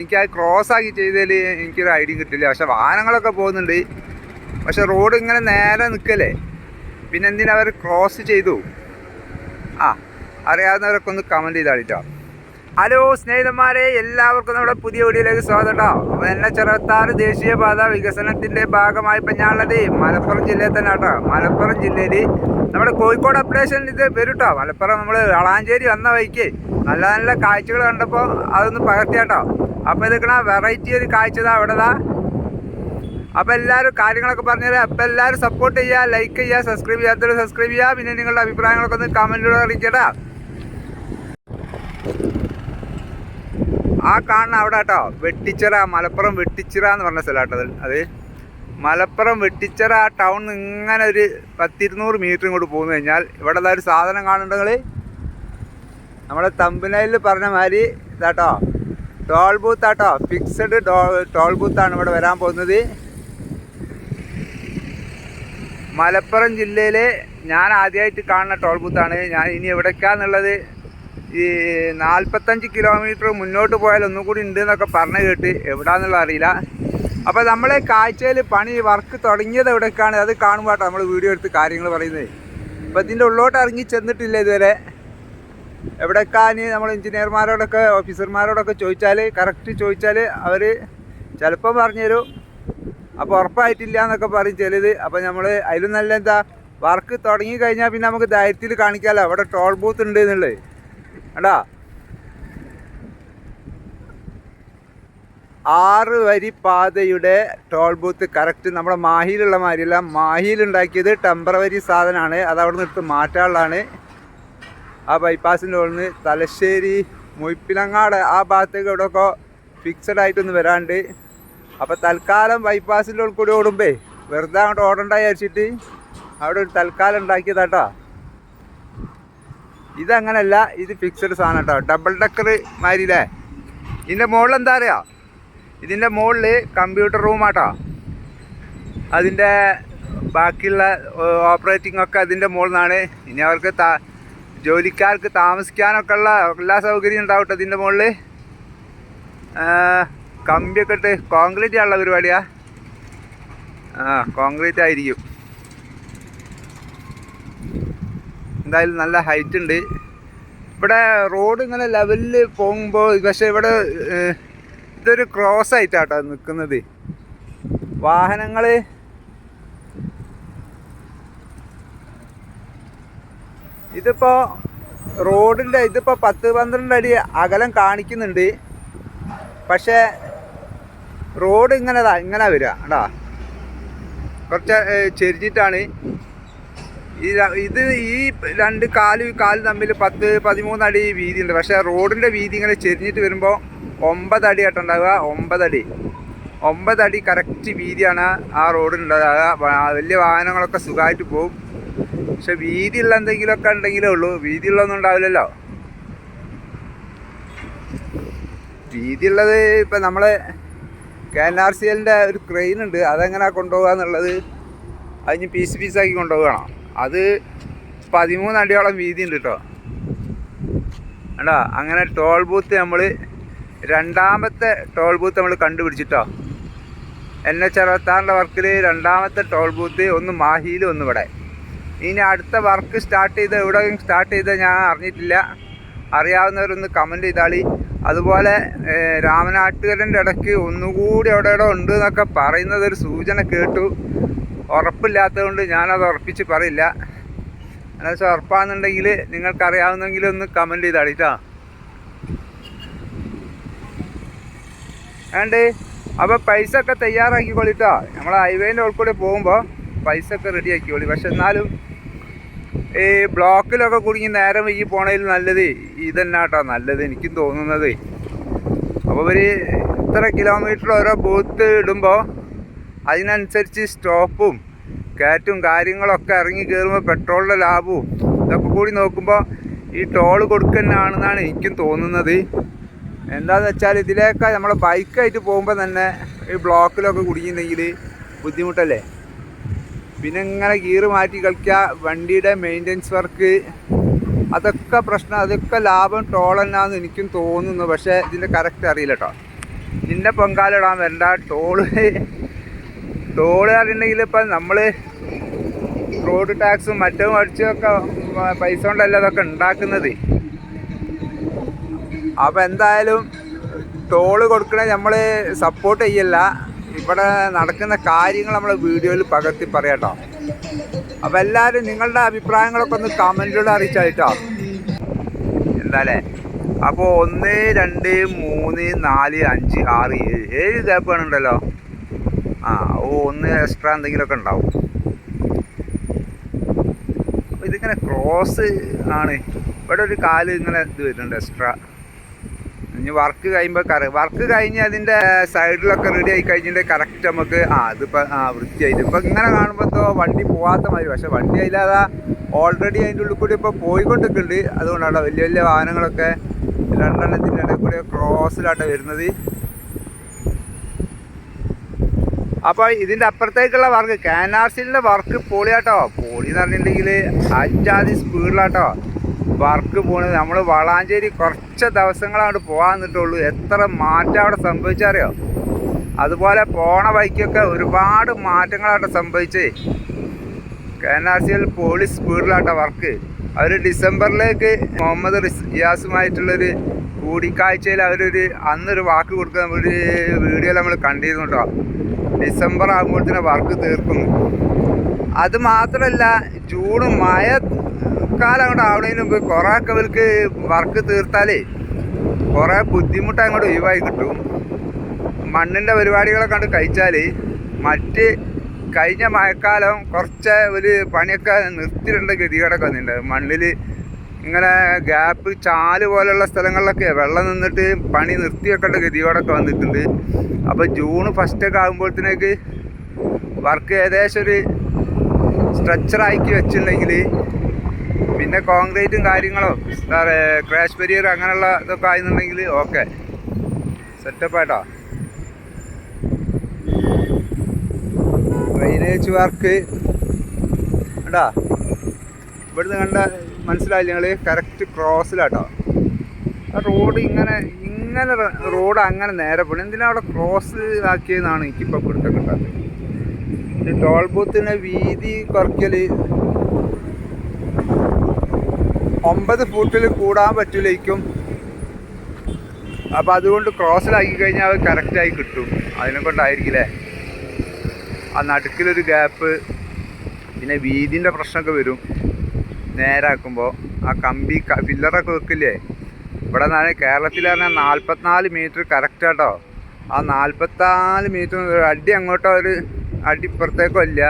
എനിക്ക് ആ ക്രോസ് ആക്കി ചെയ്തതിൽ എനിക്കൊരു ഐഡിയ കിട്ടില്ല. പക്ഷെ വാഹനങ്ങളൊക്കെ പോകുന്നുണ്ട്. പക്ഷെ റോഡ് ഇങ്ങനെ നേരെ നിൽക്കല്ലേ പിന്നെ എന്തിനാ അവർ ക്രോസ് ചെയ്തു? ആ അറിയാവുന്നവരൊക്കെ ഒന്ന് കമന്റ് ചെയ്താളിട്ടോ. ഹലോ സ്നേഹിതന്മാരെ എല്ലാവർക്കും നമ്മുടെ പുതിയ വീഡിയോയിലേക്ക് സ്വാഗതം കേട്ടോ അപ്പോൾ എന്നെ ചെറുത്താറ് ദേശീയപാത വികസനത്തിന്റെ ഭാഗമായി ഇപ്പം ഞാനുള്ളത് മലപ്പുറം ജില്ലയിൽ തന്നെ കേട്ടോ മലപ്പുറം ജില്ലയിൽ നമ്മുടെ കോഴിക്കോട് അപ്ഡേഷൻ ഇത് വരും കേട്ടോ മലപ്പുറം നമ്മൾ വളാഞ്ചേരി വന്ന വഴിക്ക് നല്ല നല്ല കാഴ്ചകൾ കണ്ടപ്പോൾ അതൊന്ന് പകർത്തി കേട്ടോ അപ്പോൾ ഇതൊക്കെ വെറൈറ്റി ഒരു കാഴ്ച അവിടെ ദാ അപ്പോൾ എല്ലാവരും കാര്യങ്ങളൊക്കെ പറഞ്ഞുതരാം അപ്പോൾ എല്ലാവരും സപ്പോർട്ട് ചെയ്യുക ലൈക്ക് ചെയ്യുക സബ്സ്ക്രൈബ് ചെയ്യാത്തവർ സബ്സ്ക്രൈബ് ചെയ്യുക പിന്നെ നിങ്ങളുടെ അഭിപ്രായങ്ങളൊക്കെ ഒന്ന് കമന്റിലൂടെ അറിയിക്കട്ടാ. ആ കാണുന്ന അവിടെ കേട്ടോ വെട്ടിച്ചിറ മലപ്പുറം വെട്ടിച്ചിറ എന്ന് പറഞ്ഞ സ്ഥലം കേട്ടോ അത്. മലപ്പുറം വെട്ടിച്ചിറ ആ ടൗൺ ഇങ്ങനെ ഒരു പത്തിരുന്നൂറ് മീറ്റർ ഇങ്ങോട്ട് പോന്നു കഴിഞ്ഞാൽ ഇവിടെ ഒരു സാധനം കാണുന്നുണ്ടെങ്കിൽ നമ്മുടെ തമ്പിനയിൽ പറഞ്ഞ മാതിരി ഇതാട്ടോ ടോൾ ബൂത്ത് ആട്ടോ ഫിക്സഡ് ടോൾ ബൂത്താണ് ഇവിടെ വരാൻ പോകുന്നത്. മലപ്പുറം ജില്ലയിലെ ഞാൻ ആദ്യമായിട്ട് കാണുന്ന ടോൾ ബൂത്താണ് ഞാൻ ഇനി എവിടേക്കാന്നുള്ളത് ഈ നാൽപ്പത്തഞ്ച് കിലോമീറ്റർ മുന്നോട്ട് പോയാൽ ഒന്നും കൂടി ഉണ്ട് എന്നൊക്കെ പറഞ്ഞു കേട്ട് എവിടാന്നുള്ളത് അറിയില്ല. അപ്പോൾ നമ്മളെ കാഴ്ചയിൽ പണി വർക്ക് തുടങ്ങിയത് എവിടേക്കാണ്? അത് കാണുമ്പോൾ നമ്മൾ വീഡിയോ എടുത്ത് കാര്യങ്ങൾ പറയുന്നത്. അപ്പോൾ ഇതിന്റെ ഉള്ളോട്ട് ഇറങ്ങി ചെന്നിട്ടില്ല ഇതുവരെ. എവിടേക്കാന് നമ്മൾ എഞ്ചിനീയർമാരോടൊക്കെ ഓഫീസർമാരോടൊക്കെ ചോദിച്ചാൽ കറക്റ്റ് ചോദിച്ചാൽ അവർ പറഞ്ഞു തരും അപ്പോൾ ഉറപ്പായിട്ടില്ല എന്നൊക്കെ പറയും ചിലത്. അപ്പോൾ നമ്മൾ അതിലും നല്ല എന്താ വർക്ക് തുടങ്ങി കഴിഞ്ഞാൽ പിന്നെ നമുക്ക് ധൈര്യത്തിൽ കാണിക്കാമല്ലോ അവിടെ ടോൾ ബൂത്ത് ഉണ്ട് എന്നുള്ളത്. എടാ ആറ് വരി പാതയുടെ ടോൾ ബൂത്ത് കറക്റ്റ് നമ്മുടെ മാഹിയിലുള്ള മാതിരിയല്ല മാഹിയിൽ ഉണ്ടാക്കിയത് ടെമ്പറവരി സാധനമാണ്. അത് അവിടെ നിന്ന് എടുത്ത് മാറ്റാനുള്ളതാണ്. ആ ബൈപ്പാസിന്റെ ഉള്ളിൽ തലശ്ശേരി മുയ്പ്പിലങ്ങാട് ആ ഭാഗത്തേക്ക് ഇവിടെയൊക്കെ ഫിക്സഡ് ആയിട്ടൊന്ന് വരാണ്ട്. അപ്പോൾ തൽക്കാലം ബൈപ്പാസിന്റെ ഉള്ളിൽ കൂടി ഓടുമ്പേ വെറുതെ അങ്ങോട്ട് ഓടണ്ട വിചാരിച്ചിട്ട് അവിടെ ഒരു തൽക്കാലം ഉണ്ടാക്കിയതാട്ടോ. ഇതങ്ങനല്ല ഇത് ഫിക്സഡ് സാധനം കേട്ടോ ഡബിൾ ഡക്കർ മാതിരിയില്ലേ? ഇതിന്റെ മുകളിൽ എന്താ അറിയാം? ഇതിന്റെ മുകളിൽ കമ്പ്യൂട്ടർ റൂമാട്ടോ അതിന്റെ ബാക്കിയുള്ള ഓപ്പറേറ്റിംഗ് ഒക്കെ അതിന്റെ മുകളിൽ നിന്നാണ് ഇനി അവർക്ക് താ ജോലിക്കാർക്ക് താമസിക്കാനൊക്കെ ഉള്ള എല്ലാ സൗകര്യവും ഉണ്ടാവട്ടെ ഇതിന്റെ മുകളിൽ കമ്പിയൊക്കെ ഇട്ട് കോൺക്രീറ്റ് ആണുള്ള പരിപാടിയാ. ആ കോൺക്രീറ്റ് ആയിരിക്കും. എന്തായാലും നല്ല ഹൈറ്റ് ഉണ്ട്. ഇവിടെ റോഡ് ഇങ്ങനെ ലെവലിൽ പോകുമ്പോൾ പക്ഷെ ഇവിടെ ഇതൊരു ക്രോസ് ആയിട്ടാട്ടോ നിൽക്കുന്നത് വാഹനങ്ങൾ ഇതിപ്പോൾ റോഡിന്റെ ഇതിപ്പോൾ പത്ത് പന്ത്രണ്ട് അടി അകലം കാണിക്കുന്നുണ്ട്. പക്ഷേ റോഡ് ഇങ്ങനെതാ ഇങ്ങനെ വരിക കേട്ടോ കുറച്ച് ചെരിഞ്ഞിട്ടാണ്. ഈ ഇത് ഈ രണ്ട് കാൽ കാൽ തമ്മിൽ പത്ത് പതിമൂന്നടി വീതി ഉണ്ട് പക്ഷേ റോഡിന്റെ വീതി ഇങ്ങനെ ചെരിഞ്ഞിട്ട് വരുമ്പോൾ ഒമ്പതടി ആയിട്ട് ഒമ്പതടി ഒമ്പതടി കറക്റ്റ് വീതിയാണ് ആ റോഡിനുണ്ടാവുക വലിയ വാഹനങ്ങളൊക്കെ സുഖമായിട്ട് പോകും. പക്ഷെ വീതിയുള്ള എന്തെങ്കിലുമൊക്കെ ഉണ്ടെങ്കിലേ ഉള്ളൂ. വീതിയുള്ളതൊന്നും ഉണ്ടാവില്ലല്ലോ. വീതിയുള്ളത് ഇപ്പം നമ്മൾ കെ എൻ ആർ സി എല്ലിന്റെ ഒരു ക്രെയിൻ ഉണ്ട്. അതെങ്ങനെയാണ് കൊണ്ടുപോകുക എന്നുള്ളത് അതിന് പീസ് പീസാക്കി കൊണ്ടുപോകണം. അത് പതിമൂന്ന് അടിയോളം വീതി ഉണ്ട് കേട്ടോ കണ്ടോ? അങ്ങനെ ടോൾ ബൂത്ത് നമ്മൾ രണ്ടാമത്തെ ടോൾ ബൂത്ത് നമ്മൾ കണ്ടുപിടിച്ചിട്ടോ എൻ എച്ച് അറുപത്താറിന്റെ വർക്കിൽ രണ്ടാമത്തെ ടോൾ ബൂത്ത് ഒന്ന് മാഹിയിലും ഒന്ന് ഇവിടെ. ഇനി അടുത്ത വർക്ക് സ്റ്റാർട്ട് ചെയ്ത് എവിടെ സ്റ്റാർട്ട് ചെയ്ത് ഞാൻ അറിഞ്ഞിട്ടില്ല. അറിയാവുന്നവരൊന്ന് കമന്റ് ചെയ്താളി. അതുപോലെ രാമനാട്ടുകരന്റെ ഇടയ്ക്ക് ഒന്നുകൂടി അവിടെ ഇവിടെ ഉണ്ട് എന്നൊക്കെ പറയുന്നത് ഒരു സൂചന കേട്ടു. ഉറപ്പില്ലാത്തതുകൊണ്ട് ഞാനത് ഉറപ്പിച്ച് പറയില്ല. എന്നുവെച്ചാൽ ഉറപ്പാണെന്നുണ്ടെങ്കിൽ നിങ്ങൾക്കറിയാവുന്നെങ്കിൽ ഒന്ന് കമന്റ് ചെയ്താളി കേട്ടോ ഏണ്ട് അപ്പോൾ പൈസ ഒക്കെ തയ്യാറാക്കിക്കോളിട്ടോ നമ്മൾ ഹൈവേന്റെ ഉൾക്കൂടെ പോകുമ്പോൾ പൈസ ഒക്കെ റെഡി ആക്കിക്കോളി. പക്ഷെ എന്നാലും ഈ ബ്ലോക്കിലൊക്കെ കുടുങ്ങി നേരം വൈകി പോണതിൽ നല്ലത് ഇതന്നെ കേട്ടോ നല്ലത് എനിക്കും തോന്നുന്നത്. അപ്പോൾ ഒരു ഇത്ര കിലോമീറ്റർ ഓരോ ബൂത്ത് ഇടുമ്പോൾ അതിനനുസരിച്ച് സ്റ്റോപ്പും കയറ്റും കാര്യങ്ങളൊക്കെ ഇറങ്ങി കയറുമ്പോൾ പെട്രോളിന്റെ ലാഭവും ഇതൊക്കെ കൂടി നോക്കുമ്പോൾ ഈ ടോൾ കൊടുക്കുന്നതാണെന്നാണ് എനിക്കും തോന്നുന്നത്. എന്താന്ന് വെച്ചാൽ ഇതിലേക്ക് നമ്മൾ ബൈക്കായിട്ട് പോകുമ്പോൾ തന്നെ ഈ ബ്ലോക്കിലൊക്കെ കുടുങ്ങിയിട്ടുണ്ടെങ്കിൽ ബുദ്ധിമുട്ടല്ലേ? പിന്നെ ഇങ്ങനെ ഗിയർ മാറ്റി കളിക്കുക വണ്ടിയുടെ മെയിന്റനൻസ് വർക്ക് അതൊക്കെ പ്രശ്നം അതൊക്കെ ലാഭം ടോൾ തന്നെയാണെന്ന് എനിക്കും തോന്നുന്നു. പക്ഷേ ഇതിന്റെ കറക്റ്റ് അറിയില്ല കേട്ടോ നിന്നെ പൊങ്കാലിടാൻ വരണ്ട ടോൾ ടോൾ അറിയണമെങ്കിൽ ഇപ്പം നമ്മൾ റോഡ് ടാക്സും മറ്റും അടിച്ചൊക്കെ പൈസ കൊണ്ടല്ല അതൊക്കെ ഉണ്ടാക്കുന്നത് അപ്പം എന്തായാലും ടോൾ കൊടുക്കണേ നമ്മൾ സപ്പോർട്ട് ചെയ്യല്ല. ഇവിടെ നടക്കുന്ന കാര്യങ്ങൾ നമ്മൾ വീഡിയോയിൽ പകർത്തി പറയാട്ടോ അപ്പം എല്ലാവരും നിങ്ങളുടെ അഭിപ്രായങ്ങളൊക്കെ ഒന്ന് കമന്റിലൂടെ അറിയിച്ചായിട്ടോ എന്തായാലേ അപ്പോൾ ഒന്ന് രണ്ട് മൂന്ന് നാല് അഞ്ച് ആറ് ഏഴ് ഏഴ് ഗ്യാപ്പ് ഉണ്ടല്ലോ ആ ഓ ഒന്ന് എക്സ്ട്രാ എന്തെങ്കിലുമൊക്കെ ഉണ്ടാവും. ഇതിങ്ങനെ ക്രോസ് ആണ്. ഇവിടെ ഒരു കാൽ ഇങ്ങനെ ഇത് വരുന്നുണ്ട് എക്സ്ട്രാ ഇനി വർക്ക് കഴിയുമ്പോൾ കറ വർക്ക് കഴിഞ്ഞ് അതിന്റെ സൈഡിലൊക്കെ റെഡി ആയി കഴിഞ്ഞിട്ട് കറക്റ്റ് നമുക്ക് ആ അതിപ്പോൾ ആ വൃത്തിയായിട്ട്. ഇപ്പം ഇങ്ങനെ കാണുമ്പോൾ എന്തോ വണ്ടി പോകാത്ത മതി പക്ഷെ വണ്ടി അതില്ലാതെ ഓൾറെഡി അതിന്റെ ഉള്ളിൽ കൂടി ഇപ്പോൾ പോയിക്കൊണ്ടിരിക്കുന്നുണ്ട്. അതുകൊണ്ടാണ് വലിയ വലിയ വാഹനങ്ങളൊക്കെ രണ്ടെണ്ണത്തിന്റെ ഇടയിൽ കൂടി ക്രോസിലാട്ടോ വരുന്നത്. അപ്പോൾ ഇതിന്റെ അപ്പുറത്തേക്കുള്ള വർക്ക് കാനാർസിലിന്റെ വർക്ക് പൊളിയാട്ടോ. പോളി എന്ന് പറഞ്ഞിട്ടുണ്ടെങ്കിൽ അഞ്ചാതി സ്പീഡിലാട്ടോ വർക്ക് പോണത്. നമ്മൾ വളാഞ്ചേരി കുറച്ച് ദിവസങ്ങളാണ് പോകാൻ നിന്നിട്ടുള്ളൂ. എത്ര മാറ്റം അവിടെ സംഭവിച്ചറിയോ? അതുപോലെ പോണ വഴിക്കൊക്കെ ഒരുപാട് മാറ്റങ്ങളാട്ടോ സംഭവിച്ചേ. കാനാർസിയിൽ പോളി സ്പീഡിലാട്ടോ വർക്ക്. അവർ ഡിസംബറിലേക്ക് മുഹമ്മദ് റിയാസുമായിട്ടുള്ളൊരു കൂടിക്കാഴ്ചയിൽ അവരൊരു അന്നൊരു വാക്ക് കൊടുക്കുന്ന ഒരു വീഡിയോ നമ്മൾ കണ്ടിരുന്നു കേട്ടോ. ഡിസംബർ ആകുമ്പോഴത്തേന് വർക്ക് തീർക്കുന്നു അത് മാത്രമല്ല ജൂൺ മഴ കാലം അങ്ങോട്ട് ആവണതിന് മുമ്പ് കുറേ ഒക്കെ ഇവർക്ക് വർക്ക് തീർത്താലേ കുറേ ബുദ്ധിമുട്ട് അങ്ങോട്ട് ഒഴിവായി കിട്ടും. മണ്ണിന്റെ പരിപാടികളെ കണ്ട് കഴിച്ചാൽ മറ്റ് കഴിഞ്ഞ മഴക്കാലം കുറച്ച് ഒരു പണിയൊക്കെ നിർത്തിയിട്ടുണ്ട് ഗതികേടൊക്കെ വന്നിട്ടുണ്ട്. മണ്ണിൽ ഇങ്ങനെ ഗ്യാപ്പ് ചാൽ പോലുള്ള സ്ഥലങ്ങളിലൊക്കെ വെള്ളം നിന്നിട്ട് പണി നിർത്തി വെക്കേണ്ട ഗതികേടൊക്കെ വന്നിട്ടുണ്ട്. അപ്പോൾ ജൂൺ ഫസ്റ്റൊക്കെ ആകുമ്പോഴത്തേക്ക് വർക്ക് ഏകദേശം ഒരു സ്ട്രക്ചറാക്കി വെച്ചിട്ടുണ്ടെങ്കിൽ പിന്നെ കോൺക്രീറ്റും കാര്യങ്ങളോ എന്താ പറയുക ക്രാഷ് ബരിയർ അങ്ങനെയുള്ള ഇതൊക്കെ ആയിരുന്നുണ്ടെങ്കിൽ ഓക്കെ സെറ്റപ്പ് ആയിട്ടോ ഡ്രൈനേജ് വർക്ക് കേട്ടാ ഇവിടുന്ന് കണ്ട മനസ്സിലായില്ല ഞങ്ങൾ കറക്റ്റ് ക്രോസിലാട്ടോ. ആ റോഡ് ഇങ്ങനെ ഇങ്ങനെ റോഡ് അങ്ങനെ നേരെ പോകണം എന്തിനാ അവിടെ ക്രോസ് ആക്കിയതെന്നാണ് എനിക്കിപ്പോൾ പിടുത്തം കിട്ടാത്തത് ടോൾ ബൂത്തിന് വീതി കുറയ്ക്കൽ ഒമ്പത് ഫൂട്ടിൽ കൂടാൻ പറ്റില്ലായിരിക്കും അപ്പോൾ അതുകൊണ്ട് ക്രോസിലാക്കി കഴിഞ്ഞാൽ അത് കറക്റ്റായി കിട്ടും. അതിനെ കൊണ്ടായിരിക്കില്ലേ ആ നടുക്കിലൊരു ഗ്യാപ്പ് പിന്നെ വീതിന്റെ പ്രശ്നമൊക്കെ വരും. നേരാക്കുമ്പോൾ ആ കമ്പി ഫില്ലറൊക്കെ വെക്കില്ലേ? ഇവിടെ കേരളത്തിൽ പറഞ്ഞാൽ നാൽപ്പത്തിനാല് മീറ്റർ കറക്റ്റ് കേട്ടോ ആ നാൽപ്പത്തിനാല് മീറ്റർ അടി അങ്ങോട്ടോ ഒരു അടി ഇപ്പുറത്തേക്കോ ഇല്ല.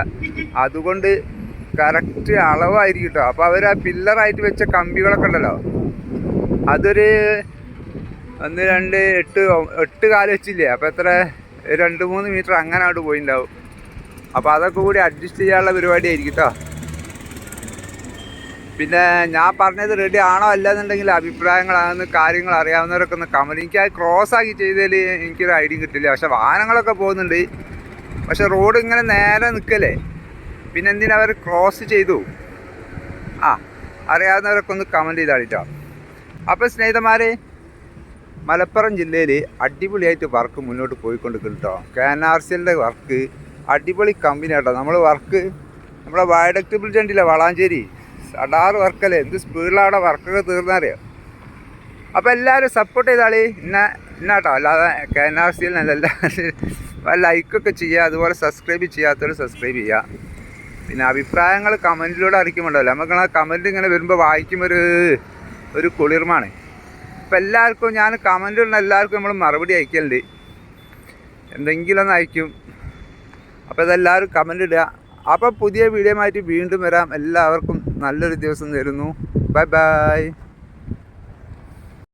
അതുകൊണ്ട് കറക്റ്റ് അളവായിരിക്കും കേട്ടോ അപ്പോൾ അവർ ആ പില്ലറായിട്ട് വെച്ച കമ്പികളൊക്കെ ഉണ്ടല്ലോ. അതൊരു ഒന്ന് രണ്ട് എട്ട് എട്ട് കാൽ വെച്ചില്ലേ? അപ്പോൾ എത്ര? രണ്ട് മൂന്ന് മീറ്റർ അങ്ങനെ അങ്ങോട്ട് പോയിണ്ടാവും. അപ്പോൾ അതൊക്കെ കൂടി അഡ്ജസ്റ്റ് ചെയ്യാനുള്ള പരിപാടിയായിരിക്കും കേട്ടോ പിന്നെ ഞാൻ പറഞ്ഞത് റെഡി ആണോ അല്ലെന്നുണ്ടെങ്കിൽ അഭിപ്രായങ്ങളാണെന്ന് കാര്യങ്ങൾ അറിയാവുന്നവരൊക്കെ ഒന്ന് കമന്റ് എനിക്ക് ക്രോസ് ആക്കി ചെയ്തതിൽ എനിക്കൊരു ഐഡിയ കിട്ടില്ല. പക്ഷെ വാഹനങ്ങളൊക്കെ പോകുന്നുണ്ട്. പക്ഷെ റോഡ് ഇങ്ങനെ നേരെ നിൽക്കല്ലേ? പിന്നെ എന്തിനാ അവർ ക്രോസ് ചെയ്തു? ആ അറിയാവുന്നവരൊക്കെ ഒന്ന് കമന്റ് ചെയ്താളിട്ടോ അപ്പോൾ സ്നേഹിതന്മാരെ മലപ്പുറം ജില്ലയിൽ അടിപൊളിയായിട്ട് വർക്ക് മുന്നോട്ട് പോയിക്കൊണ്ടിരിക്കുന്നു കേട്ടോ കെ എൻ ആർ സി എല്ലിന്റെ വർക്ക് അടിപൊളി കമ്പനി കേട്ടോ നമ്മൾ വർക്ക് നമ്മുടെ വയഡക്ട് ബ്രിഡ്ജ് ഉണ്ടല്ലോ വളാഞ്ചേരി. അടാറ് വർക്കല്ലേ എന്ത് സ്പീഡിലാണ് വർക്കൊക്കെ തീർന്നറിയാം അപ്പോൾ എല്ലാവരും സപ്പോർട്ട് ചെയ്താളി. ഇന്ന ഇന്നാട്ടോ. അല്ലാതെ കെ എൻ ആർ സിയിൽ എല്ലാ ലൈക്കൊക്കെ ചെയ്യുക അതുപോലെ സബ്സ്ക്രൈബ് ചെയ്യാത്തവർ സബ്സ്ക്രൈബ് ചെയ്യുക പിന്നെ അഭിപ്രായങ്ങൾ കമന്റിലൂടെ അറിയിക്കുമ്പോണ്ടല്ലോ. നമുക്ക് ആ കമന്റ് ഇങ്ങനെ വരുമ്പോൾ വായിക്കുമ്പോൾ ഒരു ഒരു കുളിർമാണ് അപ്പം എല്ലാവർക്കും ഞാൻ കമന്റുള്ള എല്ലാവർക്കും നമ്മൾ മറുപടി അയക്കലുണ്ട്. എന്തെങ്കിലും ഒന്ന് അയക്കും. അപ്പോൾ ഇതെല്ലാവരും കമന്റ് ഇടുക. അപ്പോൾ പുതിയ വീഡിയോ ആയിട്ട് വീണ്ടും വരാം. എല്ലാവർക്കും നല്ലൊരു ദിവസം തരുന്നു ബൈ ബൈ.